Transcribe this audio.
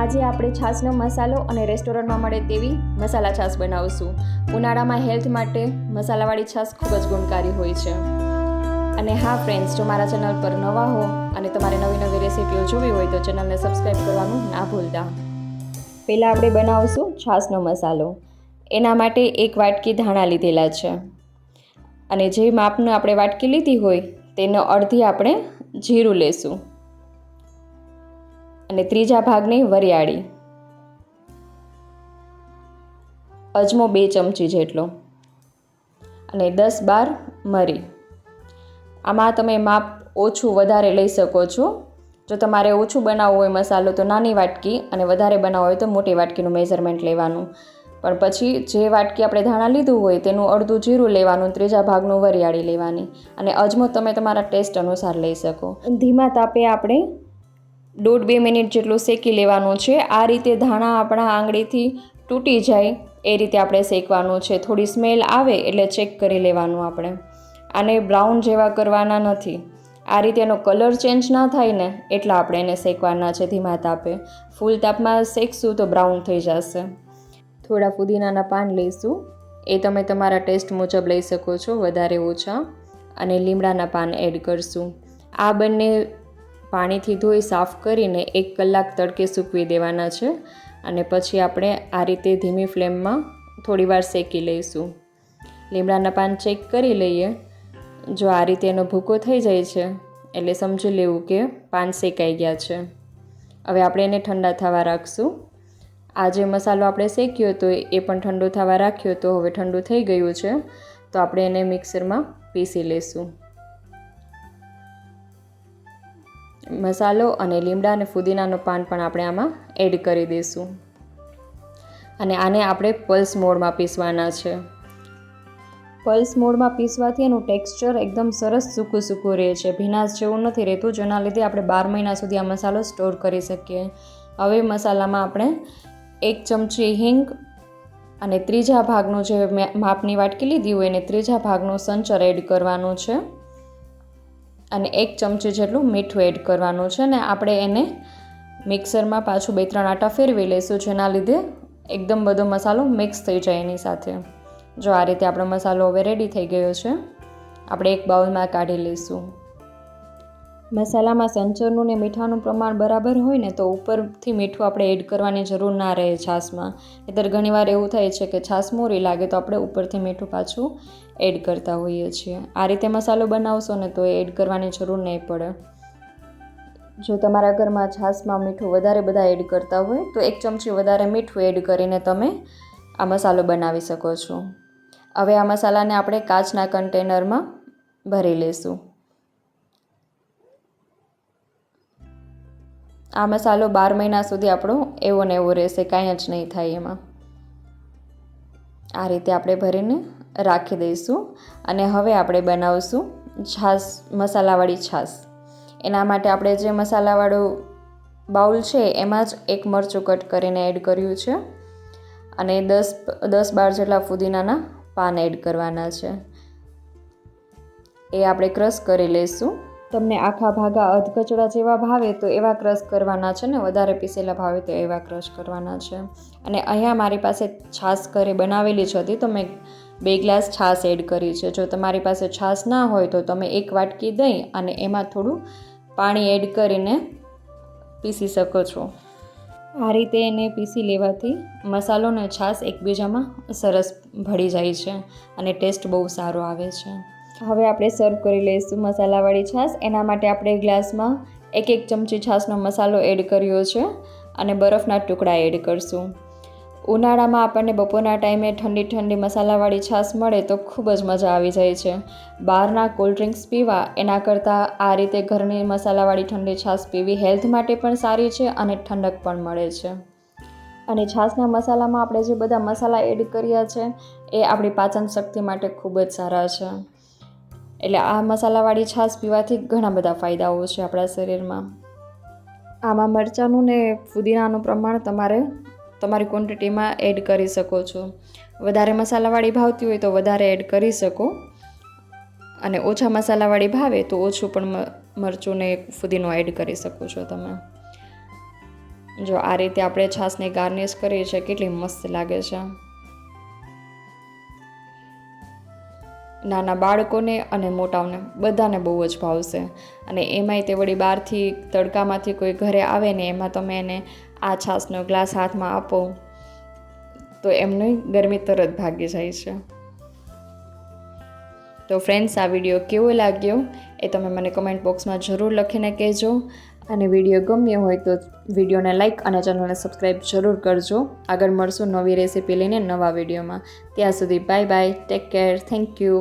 આજે આપણે છાશનો મસાલો અને રેસ્ટોરન્ટમાં મળે તેવી મસાલા છાશ બનાવીશું. ઉનાળામાં હેલ્થ માટે મસાલાવાળી છાશ ખૂબ જ ગુણકારી હોય છે. અને હા ફ્રેન્ડ્સ જો મારા ચેનલ પર નવા હો અને તમારે નવી નવી રેસીપીઓ જોવી હોય તો ચેનલને સબસ્ક્રાઈબ કરવાનું ના ભૂલતા. પહેલાં આપણે બનાવીશું છાશનો મસાલો. એના માટે એક વાટકી ધાણા લીધેલા છે. અને જે માપનું આપણે વાટકી લીધી હોય તેનો અડધી આપણે જીરું લેશું. અને ત્રીજા ભાગની વરિયાળી. અજમો બે ચમચી જેટલો. અને દસ બાર મરી. આમાં તમે માપ ઓછું વધારે લઈ શકો છો. જો તમારે ઓછું બનાવવું હોય મસાલો, તો નાની વાટકી અને વધારે બનાવવો હોય તો મોટી વાટકીનું મેઝરમેન્ટ લેવાનું. પણ પછી જે વાટકી આપણે ધાણા લીધું હોય તેનું અડધું જીરું લેવાનું, ત્રીજા ભાગનું વરિયાળી લેવાની. અને અજમો તમે તમારા ટેસ્ટ અનુસાર લઈ શકો. ધીમા તાપે આપણે દોઢ બે મિનિટ જેટલું શેકી લેવાનું છે. આ રીતે ધાણા આપણા આંગળીથી તૂટી જાય એ રીતે આપણે શેકવાનું છે. થોડી સ્મેલ આવે એટલે ચેક કરી લેવાનું આપણે. આને બ્રાઉન જેવા કરવાના નથી. આ રીતે એનો કલર ચેન્જ ના થાય ને એટલા આપણે એને શેકવાના છે ધીમા તાપે. ફૂલ તાપમાં શેકશું તો બ્રાઉન થઈ જશે. થોડા ફુદીનાના પાન લઈશું. એ તમે તમારા ટેસ્ટ મુજબ લઈ શકો છો, વધારે ઓછા. અને લીમડાના પાન એડ કરશું. આ બંને પાણીથી ધોઈ સાફ કરીને એક કલાક તડકે સૂકવી દેવાના છે અને પછી આપણે આ રીતે ધીમી ફ્લેમમાં થોડીવાર શેકી લઈશું. લીમડાના પાન ચેક કરી લઈએ. જો આ રીતે એનો ભૂકો થઈ જાય છે, એટલે સમજી લેવું કે પાન શેકાઈ ગયા છે. હવે આપણે એને ઠંડા થવા રાખશું. આ જે મસાલો આપણે શેક્યો હતો, એ પણ ઠંડો થવા રાખ્યો તો હવે ઠંડુ થઈ ગયું છે, તો આપણે એને મિક્સરમાં પીસી લઈશું. મસાલો અને લીમડા અને ફુદીનાનું પાન પણ આપણે આમાં એડ કરી દઈશું. અને આને આપણે પલ્સ મોડમાં પીસવાના છે. પલ્સ મોડમાં પીસવાથી એનું ટેક્સચર એકદમ સરસ સૂકું સૂકું રહે છે. ભીનાશ જેવું નથી રહેતું, જેના લીધે આપણે બાર મહિના સુધી આ મસાલો સ્ટોર કરી શકીએ. હવે મસાલામાં આપણે એક ચમચી હિંગ અને ત્રીજા ભાગનું જે માપની વાટકી લીધી હોય એને ત્રીજા ભાગનું સંચર એડ કરવાનું છે. અને એક ચમચી જેટલું મીઠું એડ કરવાનું છે ને આપણે એને મિક્સરમાં પાછું બે ત્રણ આટા ફેરવી લઈશું, જેના લીધે એકદમ બધો મસાલો મિક્સ થઈ જાય એની સાથે. જો આ રીતે આપણો મસાલો હવે રેડી થઈ ગયો છે, આપણે એક બાઉલમાં કાઢી લઈશું. મસાલામાં સંચરનું ને મીઠાનું પ્રમાણ બરાબર હોય ને તો ઉપરથી મીઠું આપણે એડ કરવાની જરૂર ના રહે છાશમાં. નહીતર ઘણીવાર એવું થાય છે કે છાશ મોરી લાગે તો આપણે ઉપરથી મીઠું પાછું એડ કરતા હોઈએ છીએ. આ રીતે મસાલો બનાવશો ને તો એડ કરવાની જરૂર નહીં પડે. જો તમારા ઘરમાં છાશમાં મીઠું વધારે બધા એડ કરતા હોય, તો એક ચમચી વધારે મીઠું એડ કરીને તમે આ મસાલો બનાવી શકો છો. હવે આ મસાલાને આપણે કાચના કન્ટેનરમાં ભરી લઈશું આ મસાલો બાર મહિના સુધી આપણો એવો ને એવો રહેશે, કાંઈ જ નહીં થાય એમાં. આ રીતે આપણે ભરીને રાખી દઈશું અને હવે આપણે બનાવશું છાશ મસાલાવાળી છાશ એના માટે આપણે જે મસાલાવાળું બાઉલ છે એમાં જ એક મરચું કટ કરીને એડ કર્યું છે અને દસ દસ બાર જેટલા ફુદીનાના પાન એડ કરવાના છે. એ આપણે ક્રશ કરી લઈશું. તમને આખા ભાગા અધકચડા જેવા ભાવે, તો એવા ક્રશ કરવાના છે ને, વધારે પીસેલા ભાવે તો એવા ક્રશ કરવાના છે. અને અહીંયા મારી પાસે છાશ ઘરે બનાવેલી જ હતી, તો મેં બે ગ્લાસ છાશ એડ કરી છે. જો તમારી પાસે છાશ ના હોય, તો તમે એક વાટકી દહીં અને એમાં થોડું પાણી એડ કરીને પીસી શકો છો. આ રીતે એને પીસી લેવાથી મસાલો અને છાશ એકબીજામાં સરસ ભળી જાય છે અને ટેસ્ટ બહુ સારો આવે છે. હવે આપણે સર્વ કરી લઈશું મસાલાવાળી છાશ. એના માટે આપણે ગ્લાસમાં એક એક ચમચી છાશનો મસાલો એડ કર્યો છે અને બરફના ટુકડા એડ કરશું. ઉનાળામાં આપણને બપોરના ટાઈમે ઠંડી ઠંડી મસાલાવાળી છાશ મળે તો ખૂબ જ મજા આવી જાય છે. બહારના કોલ્ડ ડ્રિંક્સ પીવા એના કરતાં આ રીતે ઘરની મસાલાવાળી ઠંડી છાશ પીવી હેલ્થ માટે પણ સારી છે અને ઠંડક પણ મળે છે. અને છાશના મસાલામાં આપણે જે બધા મસાલા એડ કર્યા છે એ આપણી પાચન શક્તિ માટે ખૂબ જ સારા છે. એટલે આ મસાલાવાળી છાશ પીવાથી ઘણા બધા ફાયદાઓ છે આપણા શરીરમાં. આમાં મરચાંનું ને ફુદીનાનું પ્રમાણ તમારે, તમારી ક્વોન્ટિટીમાં એડ કરી શકો છો. વધારે મસાલાવાળી ભાવતી હોય તો વધારે એડ કરી શકો. અને ઓછા મસાલાવાળી ભાવે તો ઓછું પણ મરચું ને ફુદીનો એડ કરી શકો છો તમે. જો આ રીતે આપણે છાશને ગાર્નિશ કરીએ છીએ, કેટલી મસ્ત લાગે છે. નાના બાળકોને અને મોટાઓને બધાને બહુ જ ભાવશે. અને એમાંય તે વળી બહારથી તડકામાંથી કોઈ ઘરે આવે ને એમાં તમે એને આ છાશનો ગ્લાસ હાથમાં આપો, તો એમની ગરમી તરત ભાગી જાય છે. તો ફ્રેન્ડ્સ આ વીડિયો કેવો લાગ્યો એ તમે મને કમેન્ટ બોક્સમાં જરૂર લખીને કહેજો. અને વીડિયો ગમ્યો હોય તો વિડીયોને લાઇક અને ચેનલને સબસ્ક્રાઈબ જરૂર કરજો. આગળ મળશું નવી રેસીપી લઈને નવા વિડીયોમાં. ત્યાં સુધી bye bye, take care, thank you.